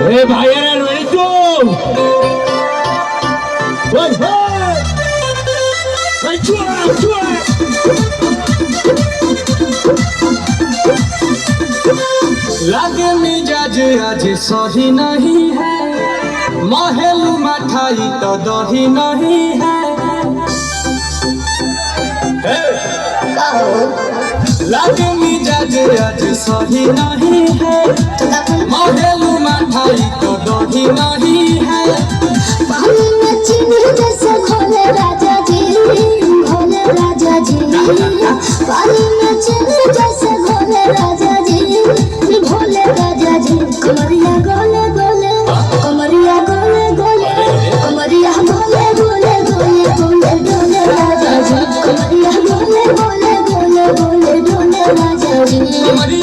রে ভাইয়েরা রইতু লাগে মিজাজ আজ সহি নহি হ্যাঁ মহেলু মাঠাই তো দহি নহি হ্যাঁ লাগে মিজাজ আজ সহি নহি হ্যাঁ मठाई तो दही नहीं है पानी में चीनी जैसे घोले राजा जी घोले राजा जी पानी में चीनी जैसे घोले राजा जी घोले राजा जी कमरिया गोले गोले कमरिया गोले गोले कमरिया गोले गोले गोले गोले डोले राजा जी कमरिया गोले गोले गोले गोले डोले राजा जी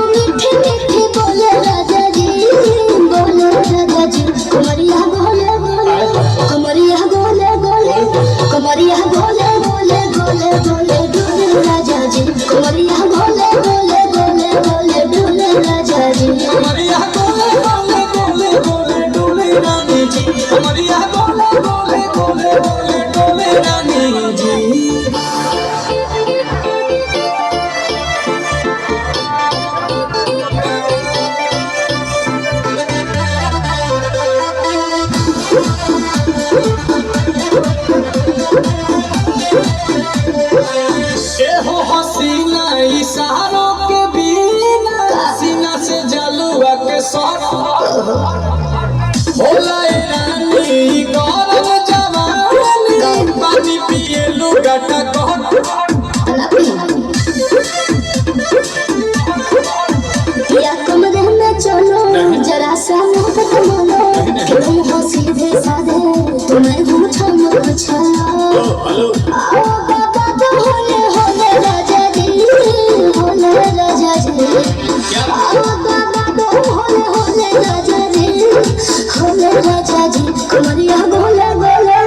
হো হসিনা ইশারো কে বিনা হাসিনা সে জালুয়া কে সর ভোলাই রানী গরম জওয়ানি পানি পিয়ে লুগাটা কট সাধে তোমার গুছ মুখ ছাড়া बोले बोले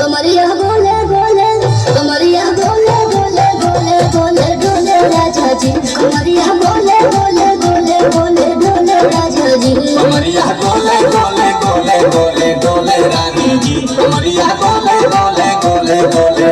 कमरिया बोले बोले कमरिया बोले बोले बोले बोले डोले राजा जी कमरिया बोले बोले बोले बोले